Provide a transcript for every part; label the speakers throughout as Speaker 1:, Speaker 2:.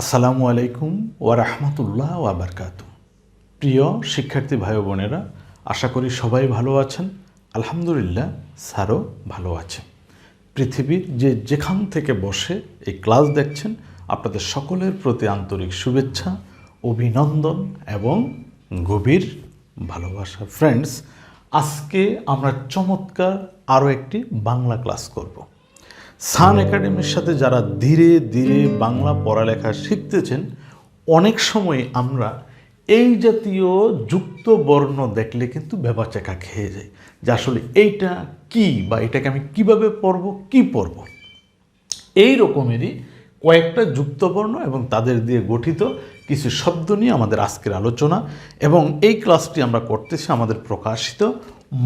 Speaker 1: আসসালামু আলাইকুম ওয়া রাহমাতুল্লাহ ওয়া বারকাতু প্রিয় শিক্ষার্থী ভাই বোনেরা, আশা করি সবাই ভালো আছেন। আলহামদুলিল্লাহ, স্যারও ভালো আছে পৃথিবীর যে যেখান থেকে বসে এই ক্লাস দেখছেন, আপনাদের সকলের প্রতি আন্তরিক শুভেচ্ছা, অভিনন্দন এবং গভীর ভালোবাসা। ফ্রেন্ডস আজকে আমরা চমৎকার আরও একটি বাংলা ক্লাস করব। সান একাডেমির সাথে যারা ধীরে ধীরে বাংলা পড়ালেখা শিখতেছেন, অনেক সময় আমরা এই জাতীয় যুক্ত বর্ণ দেখলে কিন্তু চেকা খেয়ে যায় যে আসলে এইটা কি বা এটাকে আমি কীভাবে পড়ব, কি পড়ব। এই রকমেরই কয়েকটা যুক্তবর্ণ এবং তাদের দিয়ে গঠিত কিছু শব্দ নিয়ে আমাদের আজকের আলোচনা এবং এই ক্লাসটি আমরা করতেছি আমাদের প্রকাশিত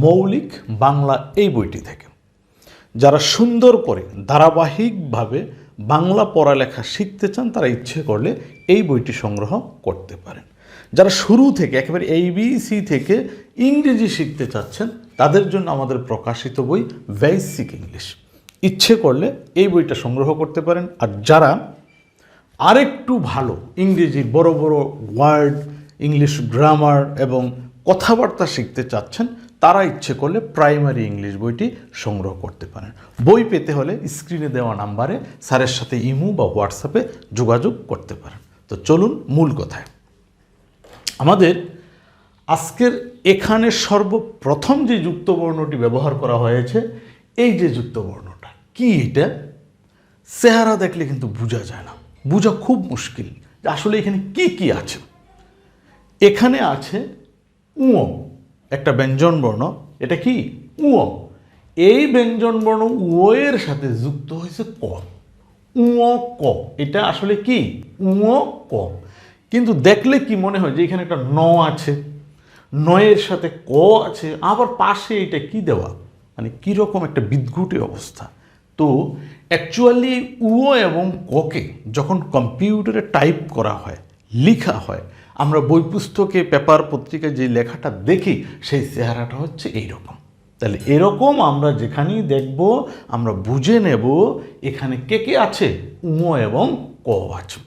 Speaker 1: মৌলিক বাংলা এই বইটি থেকে। যারা সুন্দর করে ধারাবাহিকভাবে বাংলা পড়ালেখা শিখতে চান, তারা ইচ্ছে করলে এই বইটি সংগ্রহ করতে পারেন। যারা শুরু থেকে, একেবারে এইবিসি থেকে ইংরেজি শিখতে চাচ্ছেন, তাদের জন্য আমাদের প্রকাশিত বই বেসিক ইংলিশ ইচ্ছে করলে এই বইটা সংগ্রহ করতে পারেন। আর যারা আরেকটু ভালো, ইংরেজির বড় বড় ওয়ার্ড, ইংলিশ গ্রামার এবং কথাবার্তা শিখতে চাচ্ছেন তারা ইচ্ছে করলে প্রাইমারি ইংলিশ বইটি সংগ্রহ করতে পারেন। বই পেতে হলে স্ক্রিনে দেওয়া নাম্বারে স্যারের সাথে ইমু বা হোয়াটসঅ্যাপে যোগাযোগ করতে পারেন। তো চলুন মূল কথায়। আমাদের আজকের এখানে সর্বপ্রথম যে যুক্তবর্ণটি ব্যবহার করা হয়েছে, এই যে যুক্তবর্ণটা, কি এটা? চেহারা দেখলে কিন্তু বোঝা যায় না। বোঝা খুব মুশকিল। আসলে এখানে কি কি আছে? এখানে আছে উঁ একটা ব্যঞ্জন বর্ণ, এটা কি? উঁ এই ব্যঞ্জন বর্ণ উ এর সাথে যুক্ত হয়েছে ক। উঁ ক। এটা আসলে কি? উঁ ক। কিন্তু দেখলে কি মনে হয় যে এখানে একটা ন আছে? নয়ের সাথে ক আছে, আবার পাশে এটা কি দেওয়া? মানে কীরকম একটা বিদ্ঘুটে অবস্থা। তো অ্যাকচুয়ালি উও এবং ককে যখন কম্পিউটারে টাইপ করা হয়, লেখা হয় আমরা বই পুস্তকে পেপার পত্রিকায় যে লেখাটা দেখি, সেই চেহারাটা হচ্ছে এই রকম তাহলে এরকম আমরা যেখানেই দেখব, আমরা বুঝে নেব এখানে কে কে আছে, উঁ এবং ক আছে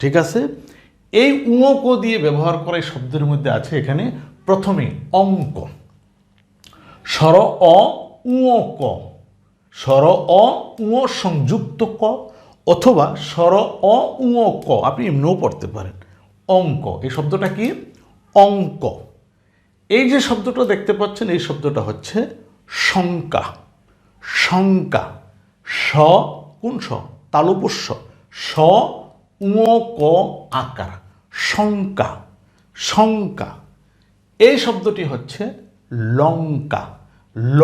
Speaker 1: ঠিক আছে? এই উঁ ক দিয়ে ব্যবহার করা এই শব্দের মধ্যে আছে এখানে প্রথমে অঙ্ক। স্বর অ, উঁ ক। স্বর অ, উঁ সংযুক্ত ক। অথবা স্বর অ, উঁ ক। আপনি এমনিও পড়তে পারেন। অঙ্ক। এই শব্দটা কি? অঙ্ক। এই যে শব্দটা দেখতে পাচ্ছেন, এই শব্দটা হচ্ছে শঙ্কা। শঙ্কা। স কোন স তালুপুষ্য। স উঁ, ক, আকার। শঙ্কা। শঙ্কা। এই শব্দটি হচ্ছে লঙ্কা। ল,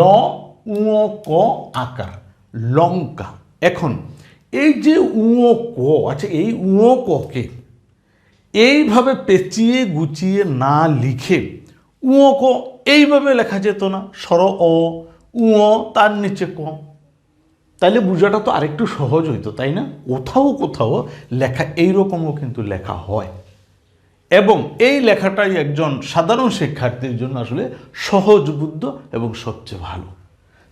Speaker 1: উঁ, ক, আকার। লঙ্কা। এখন, এই যে উঁ, ক আচ্ছা এই উঁ, ককে এইভাবে পেঁচিয়ে গুছিয়ে না লিখে উঁ ক এইভাবে লেখা যেত না। সর অ উঁ তার নিচে ক। তাইলে বোঝাটা তো আরেকটু সহজ হইতো, তাই না? কোথাও কোথাও লেখা এইরকমও কিন্তু লেখা হয়। এবং এই লেখাটাই একজন সাধারণ শিক্ষার্থীর জন্য আসলে সহজ, বুদ্ধ এবং সবচেয়ে ভালো।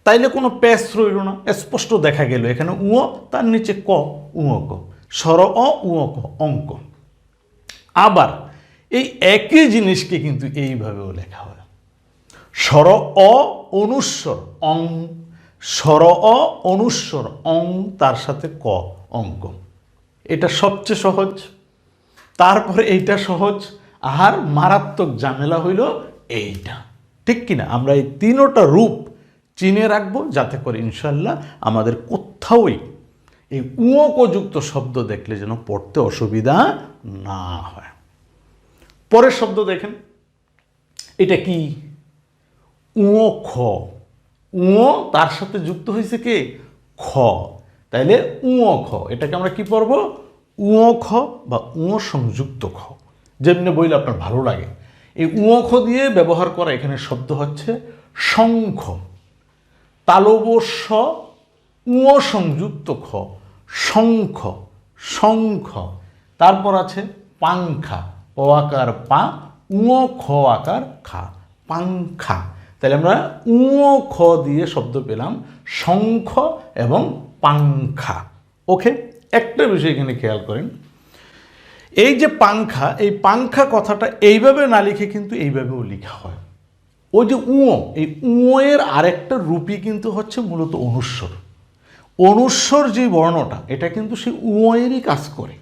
Speaker 1: তাইলে কোনো প্যাস রইল না, স্পষ্ট দেখা গেল। এখানে উঁ তার নিচে ক উঁ ক। সর অ উঁ ক অঙ্ক এই একই জিনিসকে কিন্তু এইভাবেও লেখা হয়। স্বর অ অনুস্বর অং, স্বর অনুস্বর অং, তার সাথে ক অঙ্ক এটা সবচেয়ে সহজ। তারপরে এইটা সহজ। আর মারাত্মক ঝামেলা হইল এইটা। ঠিক কিনা? আমরা এই তিনোটা রূপ চিনে রাখব যাতে করে ইনশাল্লাহ আমাদের কোথাওই এই উঁকযুক্ত শব্দ দেখলে যেন পড়তে অসুবিধা না হয়। পরের শব্দ দেখেন। এটা কি? উঁ খ উঁ তার সাথে যুক্ত হয়েছে কে? খ। তাইলে উঁ খ এটাকে আমরা কি পড়ব? উঁ খ বা উঁ সংযুক্ত খ। যেমনি বইলে আপনার ভালো লাগে। এই উঁ খ দিয়ে ব্যবহার করা এখানে শব্দ হচ্ছে শঙ্খ। তালবস্য উঁ সংযুক্ত খ, শঙ্খ শঙ্খ। তারপর আছে পাংখা, ও আকার পা উঁ খ আকার খা, পাংখা। তাহলে আমরা উঁ খ দিয়ে শব্দ পেলাম শঙ্খ এবং পাংখা। ওকে, একটা বিষয় এখানে খেয়াল করেন। এই যে পাংখা, এই পাংখা কথাটা এইভাবে না লিখে কিন্তু এইভাবেও লেখা হয়। ওই যে উঁ এই উঁয়ের আরেকটা রূপই কিন্তু হচ্ছে মূলত অনুস্বর। অনুস্বর যে বর্ণটা, এটা কিন্তু সেই উঁয়েরই কাজ করে।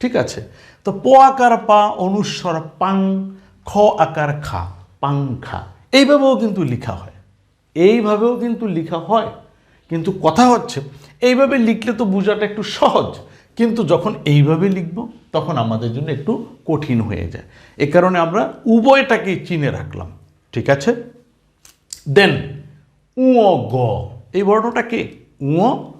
Speaker 1: ঠিক আছে? তো প আকার পা অনুস্বর পাং, খ আকার খা পাংখা এইভাবেও কিন্তু লিখা হয়। এইভাবেও কিন্তু লিখা হয়। কিন্তু কথা হচ্ছে, এইভাবে লিখলে তো বোঝাটা একটু সহজ, কিন্তু যখন এইভাবে লিখব, তখন আমাদের জন্য একটু কঠিন হয়ে যায়। এ কারণে আমরা উভয়টাকেই চিনে রাখলাম। ঠিক আছে? দেন, উঁ গ, এই বর্ণটা কে? উঁ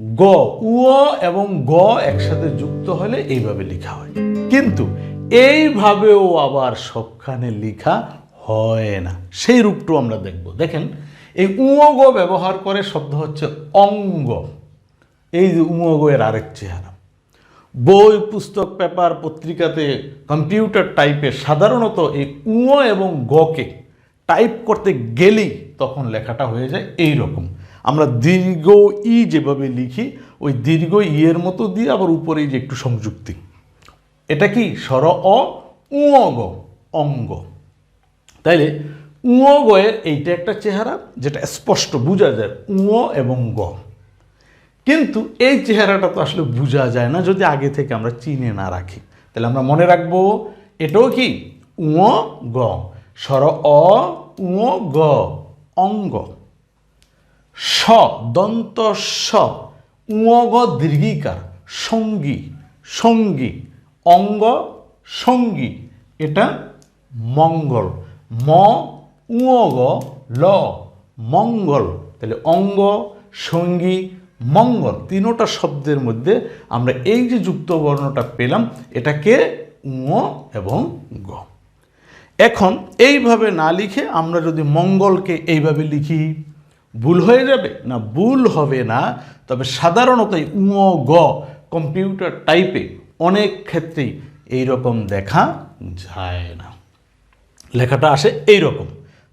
Speaker 1: গ উঁ এবং গ একসাথে যুক্ত হলে এইভাবে লেখা হয়। কিন্তু এইভাবেও আবার সবখানে লেখা হয় না। সেই রূপটাও আমরা দেখব। দেখেন, এই উঁ গ ব্যবহার করে শব্দ হচ্ছে অঙ্গ। এই যে গ এর আরেক চেহারা। বই, পুস্তক, পেপার, পত্রিকাতে কম্পিউটার টাইপে সাধারণত এই উঁ এবং গকে টাইপ করতে গেলেই তখন লেখাটা হয়ে যায় এই রকম আমরা দীর্ঘ ই যেভাবে লিখি, ওই দীর্ঘ ই এর মতো দিয়ে আবার উপরে যে একটু সংযুক্তি। এটা কি? স্বর অ, উঁ গ অঙ্গ তাইলে উঁ গয়ের এইটা একটা চেহারা যেটা স্পষ্ট বোঝা যায়, উঁ এবং গ। কিন্তু এই চেহারাটা তো আসলে বোঝা যায় না যদি আগে থেকে আমরা চিনে না রাখি। তাহলে আমরা মনে রাখব, এটাও কি? উঁ গ। স্বর অ, উঁ গ অঙ্গ স, দন্ত স উঁ গ দীর্ঘিকার, সঙ্গী সঙ্গী, অঙ্গ, সঙ্গী। এটা মঙ্গল। ম উঁ গ ল, মঙ্গল। তাহলে অঙ্গ, সঙ্গী, মঙ্গল। তিনোটা শব্দের মধ্যে আমরা এই যে যুক্ত বর্ণটা পেলাম, এটাকে উঁ এবং গ। এখন এইভাবে না লিখে আমরা যদি মঙ্গলকে এইভাবে লিখি ভুল হয়ে যাবে? না, ভুল হবে না। তবে সাধারণত উঁ, গ কম্পিউটার টাইপে অনেক ক্ষেত্রেই এই রকম দেখা যায় না। লেখাটা আসে এই রকম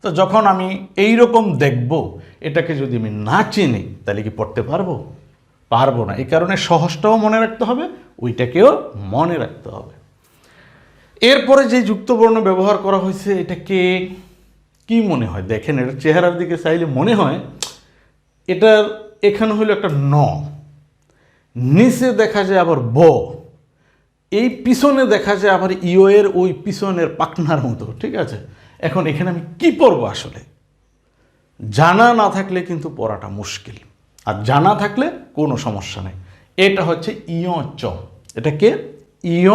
Speaker 1: তো যখন আমি এই রকম দেখব, এটাকে যদি আমি না চিনি, তাহলে কি পড়তে পারব? পারব না। এই কারণে সহজটাও মনে রাখতে হবে, ওইটাকেও মনে রাখতে হবে। এরপরে যে যুক্তবর্ণ ব্যবহার করা হয়েছে, এটাকে কি মনে হয়? দেখেন এটা চেহারার দিকে চাইলে মনে হয়, এটার এখানে হলো একটা ন। নিচে দেখা যায় আবার ব। এই পিছনে দেখা যায় আবার ইও এর ওই পিছনের পাকনার মতো, ঠিক আছে? এখন এখানে আমি কি পড়ব আসলে? জানা না থাকলে কিন্তু পড়াটা মুশকিল। আর জানা থাকলে কোনো সমস্যা নেই। এটা হচ্ছে ইয় চ। এটা কে? ইয়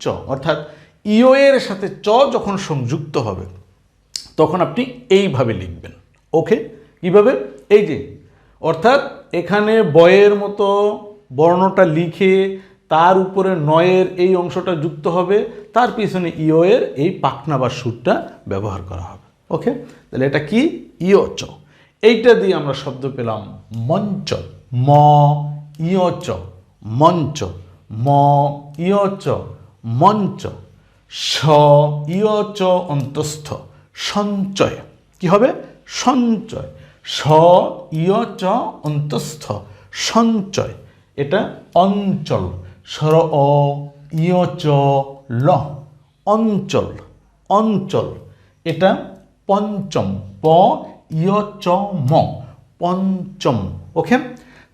Speaker 1: চ। অর্থাৎ ইয় এর সাথে চ যখন সংযুক্ত হবে তখন আপনি এইভাবে লিখবেন। ওকে কীভাবে? এই যে, অর্থাৎ এখানে বয়ের মতো বর্ণটা লিখে তার উপরে নয়ের এই অংশটা যুক্ত হবে, তার পিছনে ইও এর এই পাখনা বা সুরটা ব্যবহার করা হবে। ওকে তাহলে এটা কি? ইয় চ এইটা দিয়ে আমরা শব্দ পেলাম মঞ্চ। ম ইয় চ মঞ্চ। ম ইয় চ মঞ্চ। স ইয় চ অন্তস্থ। সঞ্চয়। কি হবে? সঞ্চয়। স ইয় চ, অন্তস্থ। সঞ্চয়। এটা অঞ্চল। স্বর অ ইয় চ, ল। অঞ্চল। অঞ্চল। এটা পঞ্চম। প ইয় চ, ম। পঞ্চম। ওকে?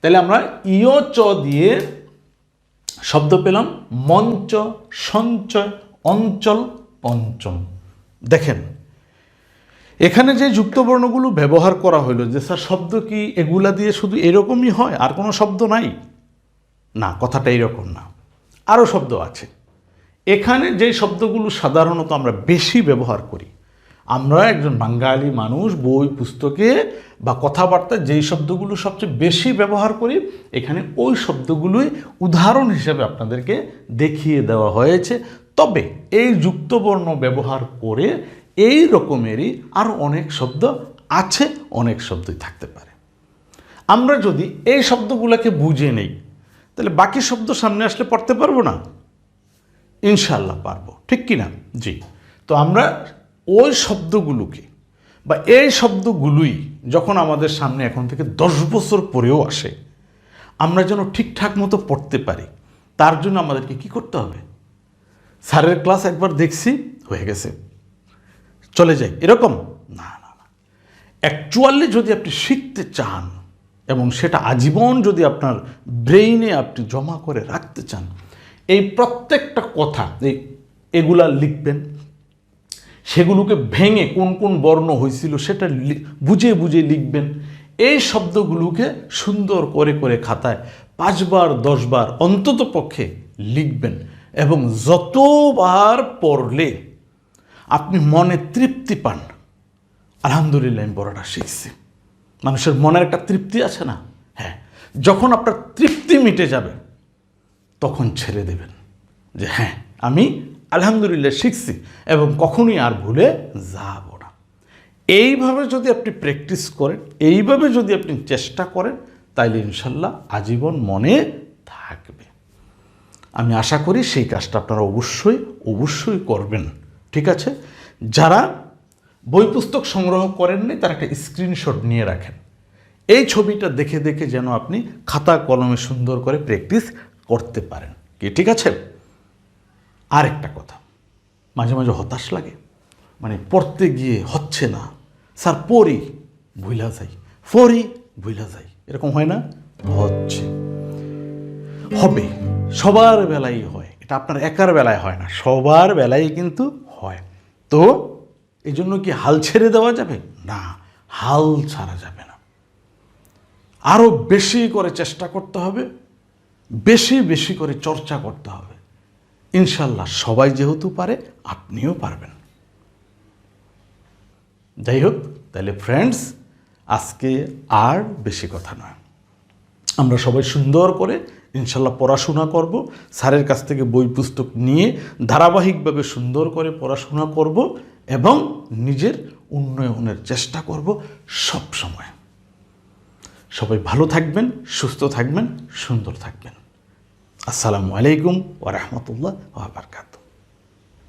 Speaker 1: তাহলে আমরা ইয় চ দিয়ে শব্দ পেলাম। মঞ্চ, সঞ্চয়, অঞ্চল, পঞ্চম। দেখেন। এখানে যে যুক্তবর্ণগুলো ব্যবহার করা হলো যে স্যার, শব্দ কি এগুলা দিয়ে শুধু এরকমই হয়? আর কোনো শব্দ নাই? না, কথাটা এইরকম না। আরও শব্দ আছে। এখানে যে শব্দগুলো সাধারণত আমরা বেশি ব্যবহার করি, আমরা একজন বাঙালি মানুষ, বই, পুস্তকে বা কথাবার্তা যেই শব্দগুলো সবচেয়ে বেশি ব্যবহার করি, এখানে ওই শব্দগুলোই উদাহরণ হিসেবে আপনাদেরকে দেখিয়ে দেওয়া হয়েছে। তবে এই যুক্তবর্ণ ব্যবহার করে এই রকমেরই আরও অনেক শব্দ আছে, অনেক শব্দই থাকতে পারে। আমরা যদি এই শব্দগুলোকে বুঝে নেই, তাহলে বাকি শব্দ সামনে আসলে পড়তে পারব না? ইনশাল্লাহ পারব। ঠিক কি না জি। তো আমরা ওই শব্দগুলোকে বা এই শব্দগুলোই যখন আমাদের সামনে এখন থেকে দশ বছর পরেও আসে, আমরা যেন ঠিকঠাক মতো পড়তে পারি, তার জন্য আমাদেরকে কি করতে হবে? স্যারের ক্লাস একবার দেখছি, হয়ে গেছে। চলে যাই এরকম? না না না। অ্যাকচুয়ালি যদি আপনি শিখতে চান এবং সেটা আজীবন যদি আপনার ব্রেইনে আপনি জমা করে রাখতে চান, এই প্রত্যেকটা কথা এই এগুলা লিখবেন। সেগুলোকে ভেঙে কোন কোন বর্ণ হয়েছিল সেটা বুঝে বুঝে লিখবেন। এই শব্দগুলোকে সুন্দর করে করে খাতায় পাঁচবার, দশবার অন্তত পক্ষে লিখবেন এবং যতবার পড়লে আপনি মনে তৃপ্তি পান। আলহামদুলিল্লাহ আমি পড়াটা শিখছি। মানুষের মনের একটা তৃপ্তি আছে না? হ্যাঁ। যখন আপনার তৃপ্তি মিটে যাবে, তখন ছেড়ে দেবেন যে হ্যাঁ আমি আলহামদুলিল্লাহ শিখছি এবং কখনোই আর ভুলে যাব না। এইভাবে যদি আপনি প্র্যাকটিস করেন, এইভাবে যদি আপনি চেষ্টা করেন, তাইলে ইনশাল্লাহ আজীবন মনে থাকবে। আমি আশা করি সেই কাজটা আপনারা অবশ্যই অবশ্যই করবেন। ঠিক আছে? যারা বই পুস্তক সংগ্রহ করেননি তারা একটা স্ক্রিনশট নিয়ে রাখেন। এই ছবিটা দেখে দেখে যেন আপনি খাতা কলমে সুন্দর করে প্র্যাকটিস করতে পারেন। কি ঠিক আছে? আর একটা কথা, মাঝে মাঝে হতাশ লাগে। মানে পড়তে গিয়ে হচ্ছে না। স্যার, পড়ি ভুলা যাই। পড়ি ভুলা যাই। এরকম হয় না? হচ্ছে। হবে। সবার বেলায় হয়। এটা আপনার একার বেলায় হয় না। সবার বেলায় কিন্তু হয়। তো এই জন্য কি হাল ছেড়ে দেওয়া যাবে? না, হাল ছাড়া যাবে না। আরও বেশি করে চেষ্টা করতে হবে, বেশি বেশি করে চর্চা করতে হবে। ইনশাল্লাহ সবাই যেহেতু পারে, আপনিও পারবেন। যাই হোক, তাহলে ফ্রেন্ডস আজকে আর বেশি কথা নয়। আমরা সবাই সুন্দর করে ইনশাল্লাহ পড়াশোনা করব, স্যারের কাছ থেকে বই পুস্তক নিয়ে ধারাবাহিকভাবে সুন্দর করে পড়াশোনা করব এবং নিজের উন্নয়নের চেষ্টা করব সব সময়। সবাই ভালো থাকবেন, সুস্থ থাকবেন, সুন্দর থাকবেন। আসসালামু আলাইকুম ওরহমতুল্লাহ বারকাত